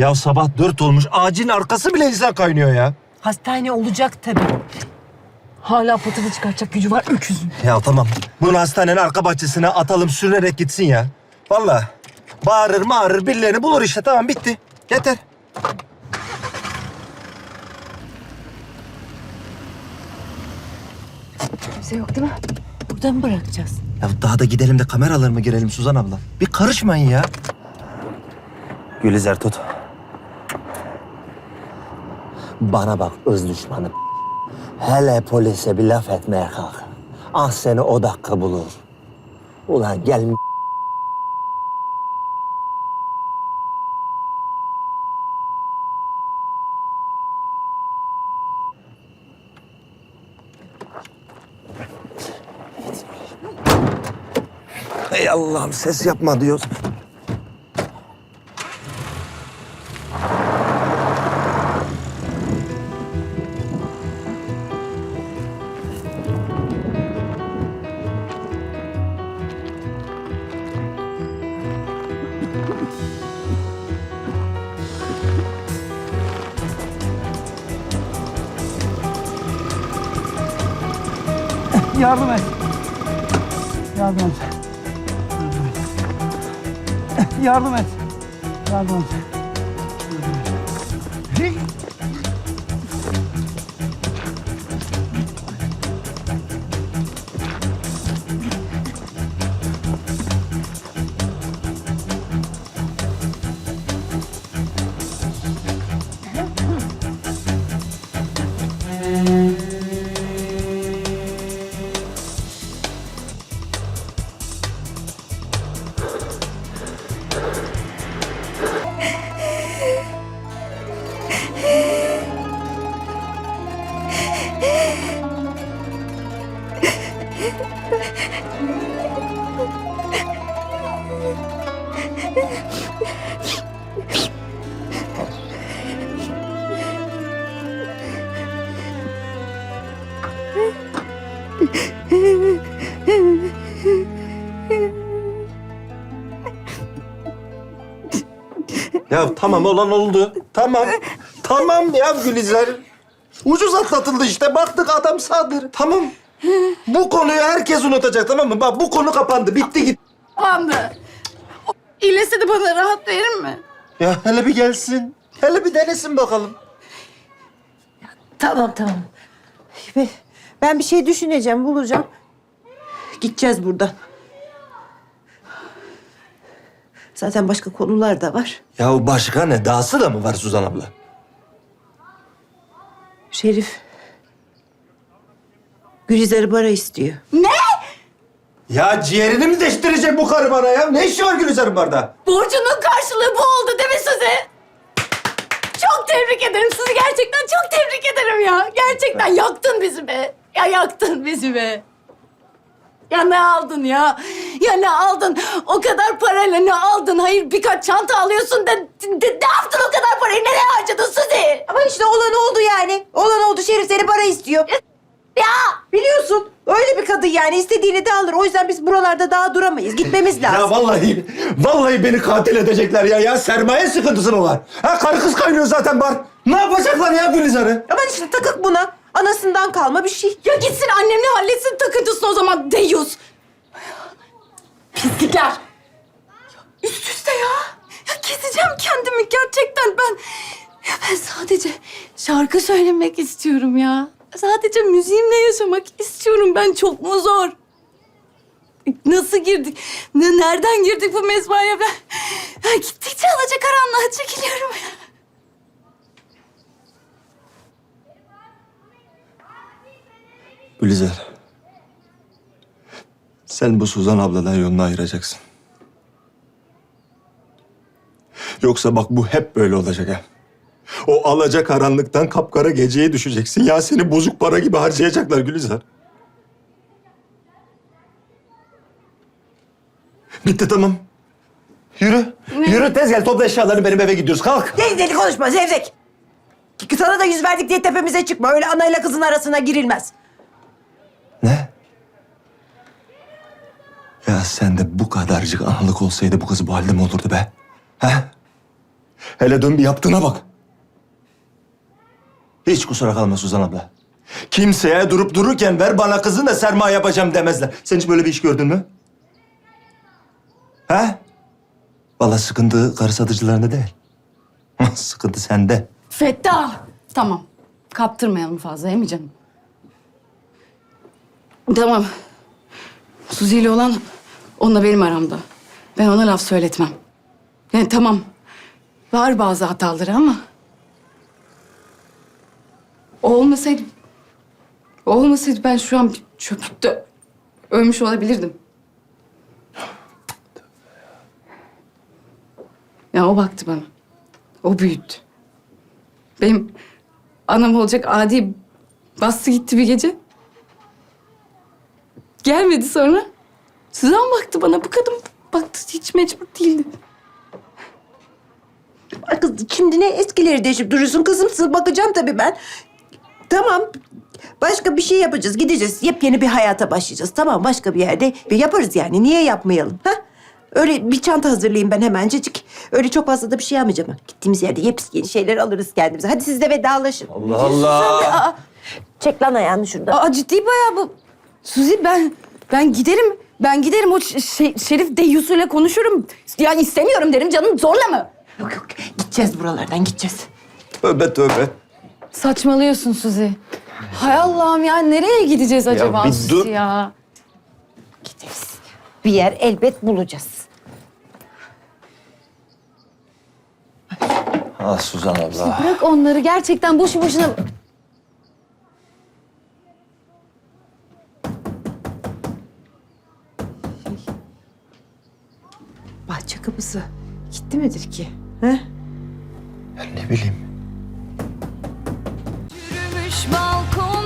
Ya sabah dört olmuş. Ağacın arkası bile insan kaynıyor ya. Hastane olacak tabii. Hala patını çıkartacak gücü var öküzün. Ya tamam. Bunu hastanenin arka bahçesine atalım sürünerek gitsin ya. Vallahi. Bağırır mağırır birilerini bulur işte. Tamam bitti. Yeter. Kimse yok değil mi? Burada mı bırakacağız? Ya daha da gidelim de kameralar mı girelim Suzan abla? Bir karışmayın ya. Gülizar tut. Bana bak öz düşmanım. Hele polise bir laf etmeye kalk. Ah seni o dakika bulur. Ulan gel Ey Allah'ım ses yapma diyoruz. Yardım et. Yardım et. Yardım et. Yardım et. Ya tamam olan oldu. Tamam. tamam ya Gülizar. Ucuz atlatıldı işte. Baktık adam sadır. Tamam. Bu konuyu herkes unutacak tamam mı? Bak bu konu kapandı. Bitti gitti. Anne. o İyileşse de bana rahat verir mi? Ya hele bir gelsin. Hele bir denesin bakalım. Tamam tamam. Ben- Ben bir şey düşüneceğim, bulacağım. Gideceğiz buradan. Zaten başka konular da var. Ya başka ne? Dahası da mı var Suzan abla? Şerif. Gülizar'ı bara istiyor. Ya ciğerini mi deştirecek bu karı bana ya? Ne işi var Gülizar'ın barda? Borcunun karşılığı bu oldu değil mi Suzi? Çok tebrik ederim sizi gerçekten çok tebrik ederim ya. Gerçekten yaktın bizi be. Ya yaktın bizi be. Ya ne aldın ya? Ya ne aldın? O kadar parayla ne aldın? Hayır birkaç çanta alıyorsun da de- de- ne yaptın o kadar parayı? Nereye harcadın Suzi? Ama işte olan oldu yani. Olan oldu. Şerif seni bara istiyor. Ya Biliyorsun öyle bir kadın yani istediğini de alır. O yüzden biz buralarda daha duramayız. Gitmemiz lazım. Ya vallahi, vallahi beni katil edecekler ya. Ya sermaye sıkıntısı mı var? Ha karı kız kaynıyor zaten bar. Ne yapacaklar ya Gülizar'ı? Ama işte takık buna. Anasından kalma bir şey. Ya gitsin annemle halletsin takıntısını o zaman deyus. Pislikler. Ya üst üste ya. Ya keseceğim kendimi gerçekten ben. Ya ben sadece şarkı söylemek istiyorum ya. Sadece müziğimle yaşamak istiyorum ben. Çok mu zor? Nasıl girdik? Ne, nereden girdik bu mezbaya ben? Ya gittikçe alacakaranlığa çekiliyorum ya. Gülizar. Sen bu Suzan abladan yolunu ayıracaksın. Yoksa bak bu hep böyle olacak ha. O alaca karanlıktan kapkara geceye düşeceksin. Ya seni bozuk para gibi harcayacaklar Gülizar. Bitti tamam. Yürü. Yürü tez gel topla eşyalarını benim eve gidiyoruz. Kalk. Deli deli konuşma Zevzek. Sana da yüz verdik diye tepemize çıkma. Öyle anayla kızın arasına girilmez. Ne? Ya sen de bu kadarcık analık olsaydı bu kız bu halde mi olurdu be? He? Hele dön bir yaptığına bak. Hiç kusura kalma Suzan abla. Kimseye durup dururken ver bana kızını da sermaye yapacağım demezler. Sen hiç böyle bir iş gördün mü? He? Vallahi sıkıntı karı satıcılarında değil. sıkıntı sende. Fettah! Tamam. Kaptırmayalım fazla değil canım? Tamam. Suzi ile olan onunla benim aramda. Ben ona laf söyletmem. Yani tamam. Var bazı hataları ama... Olmasaydı... Olmasaydı ben şu an bir çöplükte ölmüş olabilirdim. Ya o baktı bana. O büyüttü. Benim anam olacak adi bastı gitti bir gece. Gelmedi sonra. Suzan baktı bana. Bu kadın baktı hiç mecbur değildi. Ay Kız şimdi ne eskileri deşip duruyorsun kızım. Bakacağım tabii ben. Tamam. Başka bir şey yapacağız. Gideceğiz. Yepyeni bir hayata başlayacağız. Tamam başka bir yerde yaparız yani. Niye yapmayalım? Ha? Öyle bir çanta hazırlayayım ben hemencecik. Öyle çok fazla da bir şey almayacağım. Gittiğimiz yerde yepyeni şeyler alırız kendimize. Hadi siz de vedalaşın. Allah Allah. Çek lan ayağını şuradan. Aa ciddi bayağı bu. Suzi ben ben giderim. Ben giderim o şey, Şerif Deyyus'uyla konuşurum. Yani istemiyorum derim canım zorla mı? Yok yok. Gideceğiz buralardan gideceğiz. Tövbe tövbe. Saçmalıyorsun Suzi. Hay Allah'ım ya nereye gideceğiz acaba bir Suzi dur. ya? Gideriz. Bir yer elbet bulacağız. Ah Suzan abla. Bırak onları gerçekten boşu boşuna... Kapısı. Gitti midir ki? He? Ben ne bileyim. Yürümüş balkon